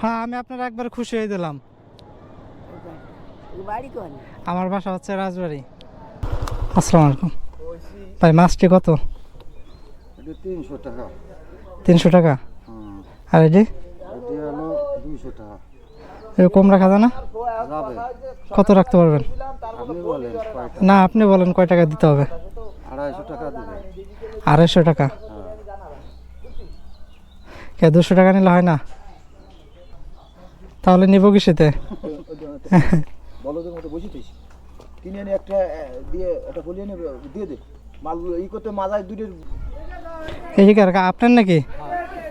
হ্যাঁ আমি আপনার একবার খুশি হয়ে দিলাম আমার বাসা হচ্ছে রাজবাড়ি। আসসালামু আলাইকুম। ভাই, মাছটি কত? তিনশো টাকা। তিনশো টাকা আর এটি? টাকা কম রাখা যায় না? কত রাখতে পারবেন? না, আপনি বলেন কয় টাকা দিতে হবে। আড়াইশো টাকা। কে দুশো টাকা নিলে হয় না? তাহলে নিব কিসেতে বলদের মতো বসিতিস কিনে এনে একটা দিয়ে একটা বলিয়ে নেবে দিয়ে দে। মালগুলো ই করতে মাজায় দুটোর এই যে কার আপনার নাকি?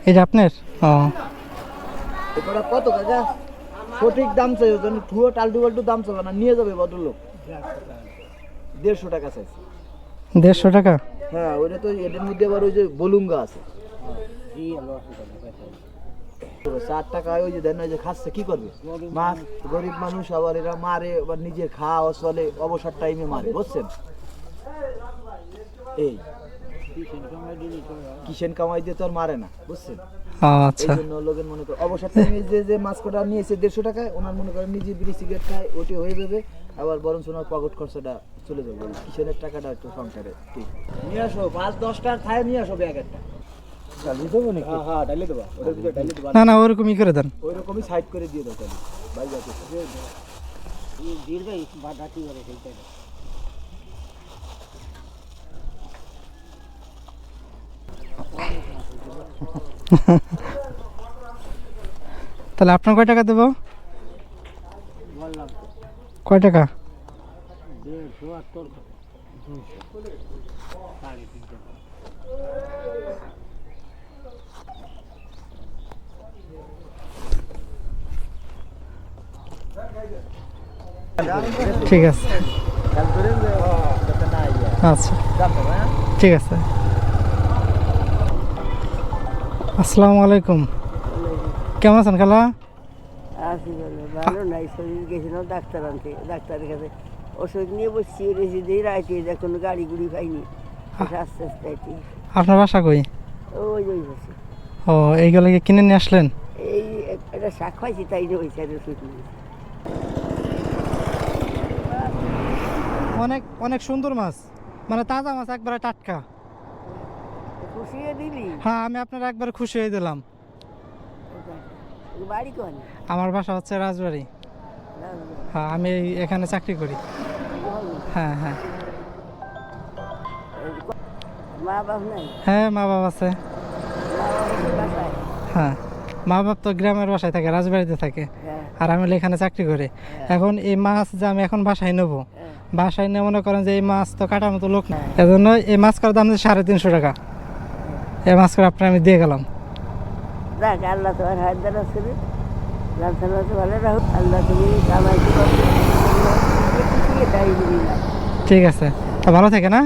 এই যে আপনার? ও। এটা কত কাকা? সঠিক দাম চাই ওজন ঠুয়ো টালটু বাল্টু দাম চাবে না নিয়ে যাবে ভদ্রলোক। দেড়শো টাকা চাইছে। দেড়শো টাকা? হ্যাঁ ওইটা তো এটার মধ্যে আবার ওই যে বলুঙ্গা আছে। চার টাকায় ওই যে দেন ওই যে খাচ্ছে কি করবে? মাছ গরিব মানুষ আবার এরা মারে আবার খাওয়া চলে অবসর টাইমে মারে বুঝছেন? এই। কিষেন কামাই দিয়ে তো আর মারে না বুঝছেন? এই আচ্ছা জন্য লোকের মনে করে অবসর টাইমে যে যে মাছ কটা নিয়েছে দেড়শো টাকায় ওনার মনে করেন নিজে বিড়ি সিগারেট খায় ওটি হয়ে যাবে আবার বরং ওনার পকেট খরচাটা চলে যাবে। কিষেনের টাকাটা একটু সংসারে ঠিক। নিয়ে আসো পাঁচ দশটা খায় নিয়ে আসো ব্যাগ একটা। ডালি দেবো নাকি হ্যাঁ হ্যাঁ ডালি দেবা ওটার ভিতরে ডালি দেবা না না, ওরকমই করে দেন। ওই রকমই সাইড করে দিয়ে দাও তাহলে বাড়ি যাচ্ছে দীর্ঘ বাধাটি করে সেইটা তাহলে আপনার কয় টাকা দেবো? কয় টাকা? দেড়শো আর তোর ঠিক আছে। আচ্ছা। ঠিক আছে। আসসালামু আলাইকুম। কেমন আছেন খালা? আসি ভালো নাই শরীর গেছিল ডাক্তার আনতে ডাক্তারের কাছে। ওষুধ নিয়ে বসছি রেসি দিয়ে রাইতে গাড়ি গুড়ি পাইনি। আস্তে আস্তে আপনার বাসা কই? ওই ওই বসে। ও এইগুলো কিনে নিয়ে আসলেন? এই এক- একটা শাক খাইছি তাই যে ওইখানে ওষুধ অনেক অনেক সুন্দর মাছ। মানে তাজা মাছ একবারে টাটকা। খুশিয়ে দিলি? হ্যাঁ আমি আপনার একবার খুশি হয়ে দিলাম। বাড়ি কোন আমার বাসা হচ্ছে রাজবাড়ি। হ্যাঁ আমি এখানে চাকরি করি। হ্যাঁ হ্যাঁ। মা বাপ নাই? হ্যাঁ মা বাবা আছে। হ্যাঁ মা বাপ তো গ্রামের বাসায় থাকে রাজবাড়িতে থাকে। হ্যাঁ। আর আমি এখানে চাকরি করি। এখন এই মাছ যে আমি এখন বাসায় নেব হ্যাঁ। বাসায় নিয়ে মনে করেন যে এই মাছ তো কাটার মতো লোক নেই। এজন্য এই মাছ করার দাম সাড়ে তিনশো টাকা। এই মাছ করে আপনার আমি দিয়ে গেলাম। যাক আল্লাহ তোমার হাত দ্বারা ছিল ভালো রাখো আল্লাহ তুমি না ঠিক আছে। তা ভালো থাকে না?